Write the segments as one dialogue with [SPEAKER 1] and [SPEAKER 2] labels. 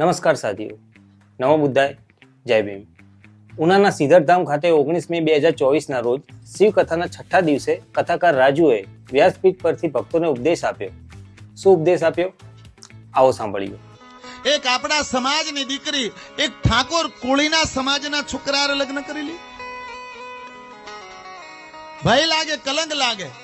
[SPEAKER 1] નમસ્કાર સાથીઓ. નમો બુદ્ધાય, જય ભીમ. ઉનાના સિદ્ધરધામ ખાતે ઓગણીસ મે બે હજાર ચોવીસના રોજ શિવ કથાના છઠ્ઠા દિવસે કથાકાર રાજુએ વ્યાસપીઠ પરથી ભક્તોને ઉપદેશ આપ્યો. શું ઉપદેશ આપ્યો? આવો સાંભળીએ.
[SPEAKER 2] એક આપણા સમાજની દીકરી, એક ઠાકોર કોળીના સમાજના છોકરા લગ્ન કરી લી. ભય લાગે, કલંક લાગે.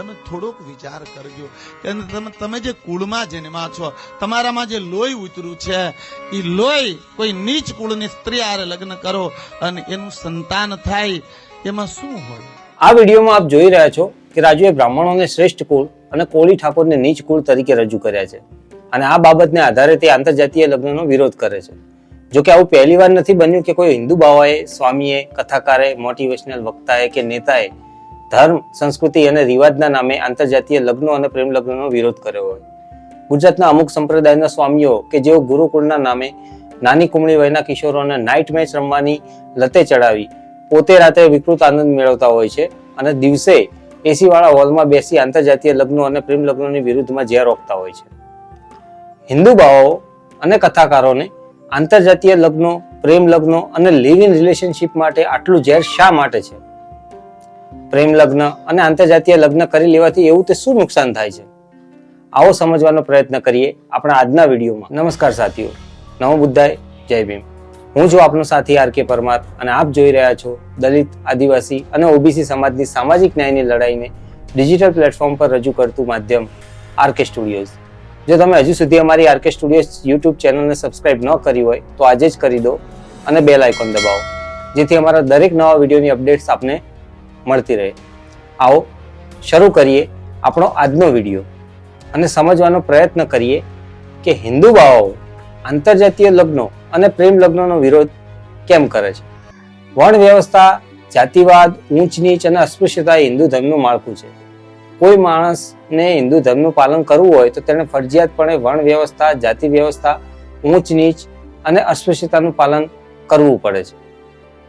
[SPEAKER 2] તમે થોડોક વિચાર કરજો કે તમે જે કુળમાં જન્મા છો, તમારામાં જે લોહી ઉતર્યું છે એ લોહી કોઈ નીચ કુળની સ્ત્રી આરે લગ્ન કરો અને એનું સંતાન થાય, એમાં શું હોય?
[SPEAKER 1] આ વિડીયોમાં આપ જોઈ રહ્યા છો કે રાજુએ બ્રાહ્મણોને શ્રેષ્ઠ કુળ અને કોળી ઠાકોરને નીચ કુળ તરીકે રજૂ કર્યા છે. અને આ બાબતને આધારે તે આંતરજાતીય લગ્નનો વિરોધ કરે છે. જો કે આવું પહેલી વાર નથી બન્યું કે કોઈ હિન્દુ બાવાએ, સ્વામીએ, કથાકારે, મોટિવેશનલ વક્તાએ કે નેતાએ ધર્મ, સંસ્કૃતિ અને રિવાજના નામે આંતરજાતીય લગ્નો અને પ્રેમ લગ્નનો વિરોધ કર્યો હોય. ગુજરાતના અમુક સંપ્રદાયના સ્વામીઓ કે જેઓ ગુરુકુળના નામે નાની કુમળી વયના કિશોરોને નાઇટ મેચ રમવાની લતે ચડાવી પોતે રાત્રે વિકૃત આનંદ મેળવતા હોય છે અને દિવસે એસીવાળા હોલમાં બેસી આંતરજાતીય લગ્નો અને પ્રેમ લગ્નોની વિરુદ્ધમાં ઝેર રોકતા હોય છે. હિન્દુ બાવાઓ અને કથાકારોને આંતરજાતીય લગ્નો પ્રેમ લગ્નો અને લિવ ઇન રિલેશનશિપ માટે આટલું ઝેર શા માટે છે? પ્રેમ લગ્ન અને આંતરજાતીય લગ્ન કરી લેવાથી એવું તે શું નુકસાન થાય છે? આવો સમજવાનો પ્રયત્ન કરીએ આપણા આજના વિડીયોમાં. નમસ્કાર સાથીઓ. નમો બુદ્ધાય, જય ભીમ. હું છું આપનો સાથી આર કે પરમાર અને આપ જોઈ રહ્યા છો દલિત, આદિવાસી અને ઓબીસી સમાજની સામાજિક ન્યાયની લડાઈને ડિજિટલ પ્લેટફોર્મ પર રજૂ કરતું માધ્યમ આરકે સ્ટુડિયોઝ. જો તમે હજુ સુધી અમારી આરકે સ્ટુડિયોઝ યુટ્યુબ ચેનલને સબસ્ક્રાઇબ ન કરી હોય તો આજે જ કરી દો અને બેલ આઇકોન દબાવો, જેથી અમારા દરેક નવા વિડીયોની અપડેટ્સ આપને મળતી રહે. આવો, શરૂ કરીએ આપણો આજનો વીડિયો અને સમજવાનો પ્રયત્ન કરીએ કે હિન્દુ બાવાઓ આંતરજાતીય લગ્નો અને પ્રેમ લગ્નનો વિરોધ કેમ કરે છે? વર્ણ વ્યવસ્થા, જાતિવાદ ઊંચ નીચ અને અસ્પૃશ્યતા હિન્દુ ધર્મનું માળખું છે. કોઈ માણસને હિન્દુ ધર્મનું પાલન કરવું હોય તો તેણે ફરજિયાતપણે વર્ણ વ્યવસ્થા, જાતિ વ્યવસ્થા ઊંચ નીચ અને અસ્પૃશ્યતાનું પાલન કરવું પડે છે.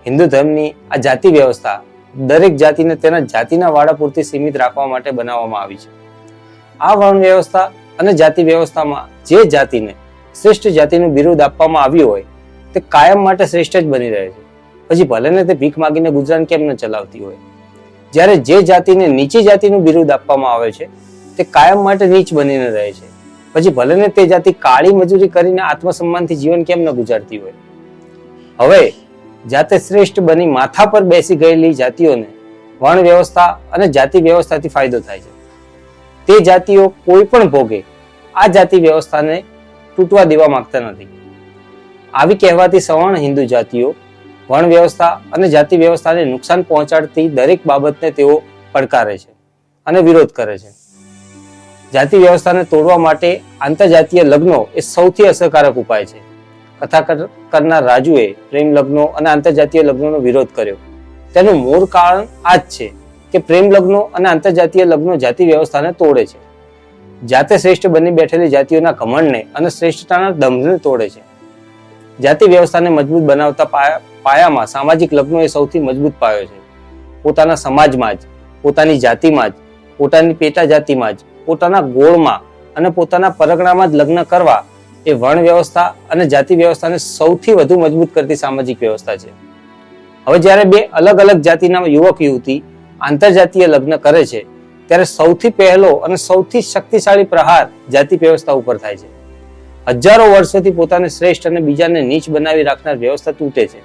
[SPEAKER 1] હિન્દુ ધર્મની આ જાતિ વ્યવસ્થા દરેક જાતિને તેના જાતિના વાડા પૂરતી સીમિત રાખવા માટે બનાવવામાં આવી છે. આ વર્ણ વ્યવસ્થા અને જાતિ વ્યવસ્થામાં જે જાતિને શ્રેષ્ઠ જાતિનું બિરુદ આપવામાં આવ્યું હોય, તે કાયમ માટે શ્રેષ્ઠ જ બની રહે છે. પછી ભલે ને તે ભીખ માગીને ગુજરાન કેમ ન ચલાવતી હોય. જ્યારે જે જાતિને નીચી જાતિનું બિરુદ આપવામાં આવે છે, તે કાયમ માટે નીચ બનીને રહે છે. પછી ભલે ને તે જાતિ કાળી મજૂરી કરીને આત્મસન્માનથી જીવન કેમ ન ગુજારતી હોય. હવે જાતે શ્રેષ્ઠ બની માથા પર બેસી ગયેલી જાતિઓને વર્ણ વ્યવસ્થા અને જાતિ વ્યવસ્થાથી ફાયદો થાય છે. તે જાતિઓ કોઈ પણ ભોગે આ જાતિ વ્યવસ્થાને તૂટવા દેવા માંગતા નથી. આવી કહેવાતી સવર્ણ હિન્દુ જાતિઓ વર્ણ વ્યવસ્થા અને જાતિ વ્યવસ્થાને નુકસાન પહોંચાડતી દરેક બાબતને તેઓ પડકારે છે અને વિરોધ કરે છે. જાતિ વ્યવસ્થાને તોડવા માટે આંતરજાતીય લગ્નો એ સૌથી અસરકારક ઉપાય છે. કથા કરનાર રાજુએ પ્રેમ લગ્નો અને આંતરજાતીય લગ્નોનો વિરોધ કર્યો. તેનું મૂળ કારણ આ જ છે કે પ્રેમ લગ્નો અને આંતરજાતીય લગ્નો જાતિ વ્યવસ્થાને તોડે છે. જાતે શ્રેષ્ઠ બની બેઠેલી જાતિઓના ઘમંડને અને શ્રેષ્ઠતાના દંભને તોડે છે. જાતિ વ્યવસ્થાને મજબૂત બનાવતા પાયા- પાયામાં સામાજિક લગ્નો એ સૌથી મજબૂત પાયો છે. પોતાના સમાજમાં જ, પોતાની જાતિમાં જ, પોતાની પેટા જાતિમાં જ, પોતાના ગોળમાં અને પોતાના પરગણામાં જ લગ્ન કરવા એ વર્ણ વ્યવસ્થા અને જાતિ વ્યવસ્થાને સૌથી વધુ મજબૂત કરતી સામાજિક વ્યવસ્થા છે. હવે જ્યારે બે અલગ અલગ જાતિના યુવક યુવતી આંતરજાતીય લગ્ન કરે છે, ત્યારે સૌથી પહેલો અને સૌથી શક્તિશાળી પ્રહાર જાતિ વ્યવસ્થા ઉપર થાય છે. હજારો વર્ષોથી પોતાને શ્રેષ્ઠ અને બીજાને નીચ બનાવી રાખનાર વ્યવસ્થા તૂટે છે.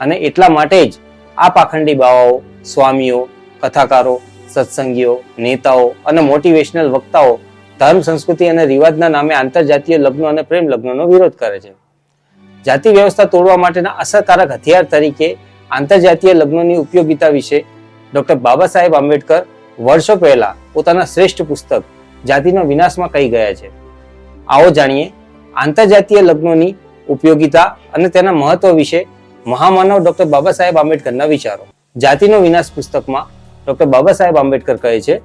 [SPEAKER 1] અને એટલા માટે જ આ પાખંડી બાવાઓ, સ્વામીઓ, કથાકારો, સત્સંગીઓ, નેતાઓ અને મોટિવેશનલ વક્તાઓ ધર્મ સંસ્કૃતિ અને રિવાજના નામે આંતરજાતીય લગ્નો અને પ્રેમ લગ્નનો વિરોધ કરે છે. જાતિ વ્યવસ્થા તોડવા માટેના અસરકારક હથિયાર તરીકે આંતરજાતીય લગ્નોની ઉપયોગિતા વિશે ડોક્ટર બાબા સાહેબ આંબેડકર વર્ષો પહેલા પોતાના શ્રેષ્ઠ પુસ્તક જાતિનો વિનાશમાં કહી ગયા છે. આવો જાણીએ આંતરજાતીય લગ્નોની ઉપયોગિતા અને તેના મહત્વ વિશે મહામાનવ ડોક્ટર બાબા સાહેબ આંબેડકરના વિચારો. જાતિનો વિનાશ પુસ્તકમાં ડોક્ટર બાબા સાહેબ આંબેડકર કહે છે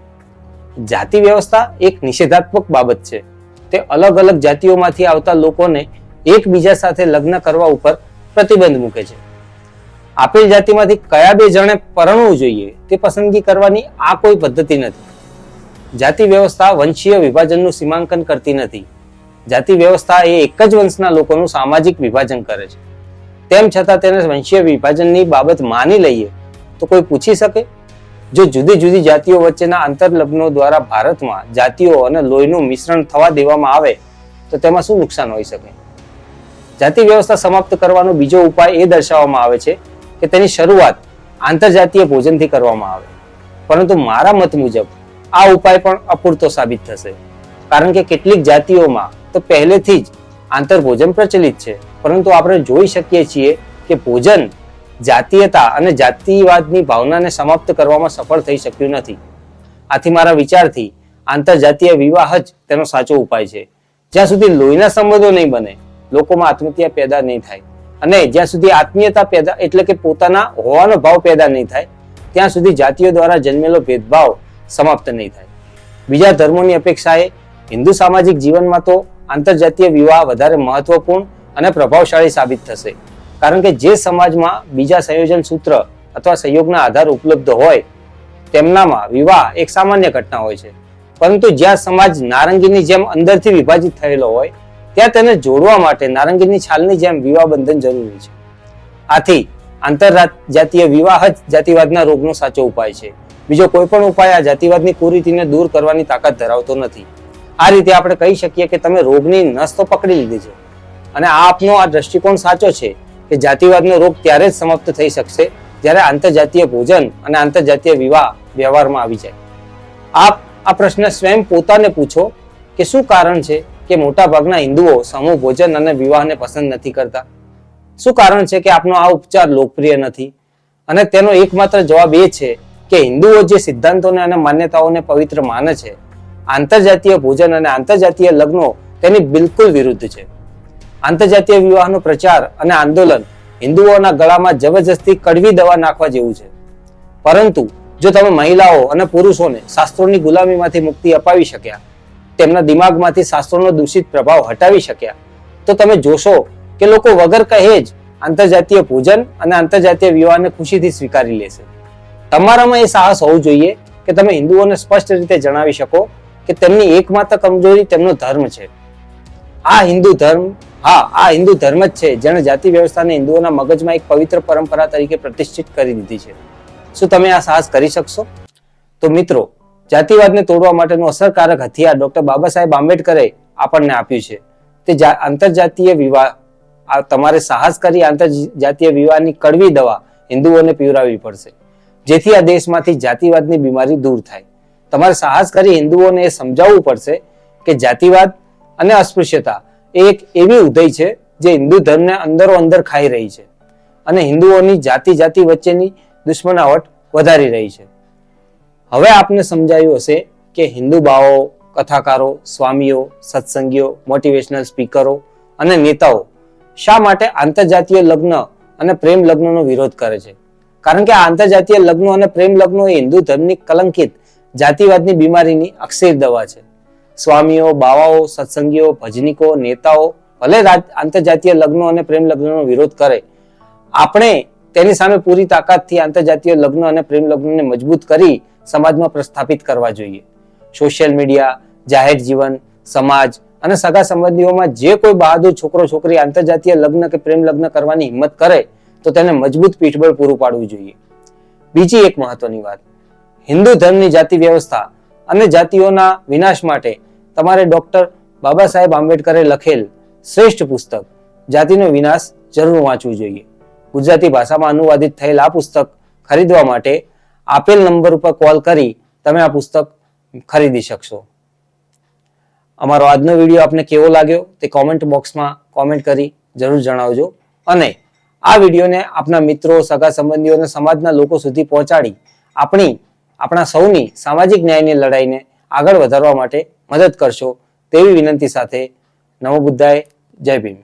[SPEAKER 1] જાતિ વ્યવસ્થા એક નિષેધાત્મક બાબત છે. તે અલગ અલગ જાતિઓમાંથી આવતા લોકોને એકબીજા સાથે લગ્ન કરવા ઉપર પ્રતિબંધ મૂકે છે. આપેલ જાતિમાંથી કયા બે જણે પરણવું જોઈએ તે પસંદગી કરવાની આ કોઈ પદ્ધતિ નથી. જાતિ વ્યવસ્થા વંશીય વિભાજનનું સીમાંકન કરતી નથી. જાતિ વ્યવસ્થા એ એક જ વંશના લોકોનું સામાજિક વિભાજન કરે છે. તેમ છતાં તેને વંશીય વિભાજનની બાબત માની લઈએ તો કોઈ પૂછી શકે? જો જુદી જુદી જાતિઓ વચ્ચેના આંતરલગ્નો દ્વારા ભારતમાં જાતિઓ અને લોહીનું મિશ્રણ થવા દેવામાં આવે, તો તેમાં શું નુકસાન હોઈ શકે? જાતિ વ્યવસ્થા સમાપ્ત કરવાનો બીજો ઉપાય એ દર્શાવવામાં આવે છે કે તેની શરૂઆત આંતરજાતીય ભોજનથી કરવામાં આવે. પરંતુ મારા મત મુજબ, આ ઉપાય પણ અપૂરતો સાબિત થશે. કારણ કે કેટલીક જાતિઓમાં તો પહેલેથી જ આંતરભોજન પ્રચલિત છે. પરંતુ આપણે જોઈ શકીએ છીએ કે ભોજન જાતીયતા અને જાતિવાદની ભાવનાને સમાપ્ત કરવામાં સફળ થઈ શક્યું નથી. આથી મારા વિચારથી આંતરજાતીય વિવાહ જ તેનો સાચો ઉપાય છે. જ્યાં સુધી લોહીના સંબંધો નહીં બને, લોકોમાં આત્મીયતા પેદા નહીં થાય અને જ્યાં સુધી આત્મીયતા પેદા, એટલે કે પોતાના હોવાનો ભાવ પેદા નહીં થાય, ત્યાં સુધી જાતિઓ દ્વારા જન્મેલો ભેદભાવ સમાપ્ત નહીં થાય. બીજા ધર્મોની અપેક્ષાએ હિન્દુ સામાજિક જીવનમાં તો આંતરજાતીય વિવાહ વધારે મહત્વપૂર્ણ અને પ્રભાવશાળી સાબિત થશે. કારણ કે જે સમાજમાં બીજા સંયોજન સૂત્ર અથવા સંયોગના આધાર ઉપલબ્ધ હોય, તેમનામાં વિવાહ એક સામાન્ય ઘટના હોય છે. પરંતુ જ્યાં સમાજ નારંગીની જેમ અંદરથી વિભાજિત થયેલો હોય, ત્યાં તેને જોડવા માટે નારંગીની છાલની જેમ વિવાહ બંધન જરૂરી છે. આથી આંતરજાતીય વિવાહ જ જાતિવાદના રોગનો સાચો ઉપાય છે. બીજો કોઈ પણ ઉપાય આ જાતિવાદની કુરીતિને દૂર કરવાની તાકાત ધરાવતો નથી. આ રીતે આપણે કહી શકીએ કે તમે રોગની નસ તો પકડી લીધી છે. અને આપનો આ દ્રષ્ટિકોણ સાચો છે. કે જાતિવાદનો રોગ ત્યારે જ સમાપ્ત થઈ શકશે જ્યારે આંતરજાતીય ભોજન અને આંતરજાતીય વિવાહ વ્યવહારમાં આવી જાય. આપ આ પ્રશ્ન સ્વયં પોતાને પૂછો કે શું કારણ છે કે મોટાભાગના હિન્દુઓ સમૂહ ભોજન અને વિવાહને પસંદ નથી કરતા? શું કારણ છે કે આપનો આ ઉપચાર લોકપ્રિય નથી? અને તેનો એકમાત્ર જવાબ એ છે કે હિન્દુઓ જે સિદ્ધાંતોને અને માન્યતાઓને પવિત્ર માને છે, આંતરજાતીય ભોજન અને આંતરજાતીય લગ્નો તેની બિલકુલ વિરુદ્ધ છે. આંતરજાતીય વિવાહનો પ્રચાર અને આંદોલન હિન્દુઓના ગળામાં જબરજસ્તી કડવી દવા નાખવા જેવું છે. પરંતુ જો તમે મહિલાઓ અને પુરુષોને શાસ્ત્રોની ગુલામીમાંથી મુક્તિ અપાવી શક્યા, તેમના દિમાગમાંથી શાસ્ત્રોનો દૂષિત પ્રભાવ હટાવી શક્યા, તો તમે જોશો કે લોકો વગર કહે જ આંતરજાતીય ભોજન અને આંતરજાતીય વિવાહને ખુશીથી સ્વીકારી લેશે તમારામાં એ સાહસ હોવું જોઈએ કે તમે હિન્દુઓને સ્પષ્ટ રીતે જણાવી શકો કે તેમની એકમાત્ર કમજોરી તેમનો ધર્મ છે. આ હિન્દુ ધર્મ હા, આ હિન્દુ ધર્મ જ છે. જેણે જાતિ વ્યવસ્થાને હિન્દુઓના મગજમાં એક પવિત્ર પરંપરા તરીકે પ્રતિષ્ઠિત કરી દીધી છે. શું તમે આ સાહસ કરી શકશો? તો મિત્રો, જાતિવાદને તોડવા માટેનું અસરકારક હથિયાર ડોક્ટર બાબા સાહેબ આંબેડકરે આપણને આપ્યું છે. તે આંતરજાતીય વિવાહ, આ તમારે સાહસ કરી આંતરજાતીય વિવાહની કડવી દવા હિન્દુઓને પીવરાવવી પડશે. જેથી આ દેશમાંથી જાતિવાદની બીમારી દૂર થાય. તમારે સાહસ કરી હિન્દુઓને એ સમજાવવું પડશે કે જાતિવાદ અને અસ્પૃશ્યતા એક એવી ઉદય છે જે હિન્દુ ધર્મને અંદરો અંદર ખાઈ રહી છે અને હિન્દુઓની જાતિ જાતિ વચ્ચેની દુશ્મનાવટ વધારી રહી છે. હવે આપને સમજાયું હશે કે હિન્દુ બાવો કથાકારો, સ્વામીઓ, સત્સંગીઓ મોટિવેશનલ સ્પીકરો અને નેતાઓ શા માટે આંતરજાતીય લગ્ન અને પ્રેમ લગ્નનો વિરોધ કરે છે? કારણ કે આ આંતરજાતીય લગ્નો અને પ્રેમ લગ્નો એ હિન્દુ ધર્મની કલંકિત જાતિવાદની બીમારીની અક્ષીર દવા છે. સ્વામીઓ, બાવાઓ, સત્સંગીઓ, ભજનિકો, નેતાઓ ભલે આંતરજાતીય લગ્નો અને પ્રેમ લગ્નનો વિરોધ કરે, આપણે તેની સામે પૂરી તાકાતથી આંતરજાતીય લગ્ન અને પ્રેમ લગ્નને મજબૂત કરી સમાજમાં પ્રસ્થાપિત કરવા જોઈએ. સોશિયલ મીડિયા, જાહેર જીવન, સમાજ અને સગા સંબંધીઓમાં જે કોઈ બહાદુર છોકરો, છોકરી આંતરજાતીય લગ્ન કે પ્રેમ લગ્ન કરવાની હિંમત કરે, તો તેને મજબૂત પીઠબળ પૂરું પાડવું જોઈએ. બીજી એક મહત્વની વાત, હિન્દુ ધર્મની જાતિ વ્યવસ્થા અને જાતિઓના વિનાશ માટે તમારે ડૉક્ટર બાબા સાહેબ આંબેડકરે લખેલ શ્રેષ્ઠ પુસ્તક, જાતિનો વિનાશ જરૂર વાંચવું જોઈએ. ગુજરાતી ભાષામાં અનુવાદિત થયેલ આ પુસ્તક ખરીદવા માટે આપેલ નંબર ઉપર કોલ કરી તમે આ પુસ્તક ખરીદી શકશો. અમારો આજનો વીડિયો આપને કેવો લાગ્યો તે કોમેન્ટ બોક્સમાં કોમેન્ટ કરી જરૂર જણાવજો અને આ વિડીયોને આપના મિત્રો, સગા સંબંધીઓ અને સમાજના લોકો સુધી પહોંચાડી આપણી, આપણા સૌની સામાજિક ન્યાયની લડાઈને આગળ વધારવા માટે મદદ કરશો તેવી વિનંતી સાથે નમો બુદ્ધાય જય ભીમ.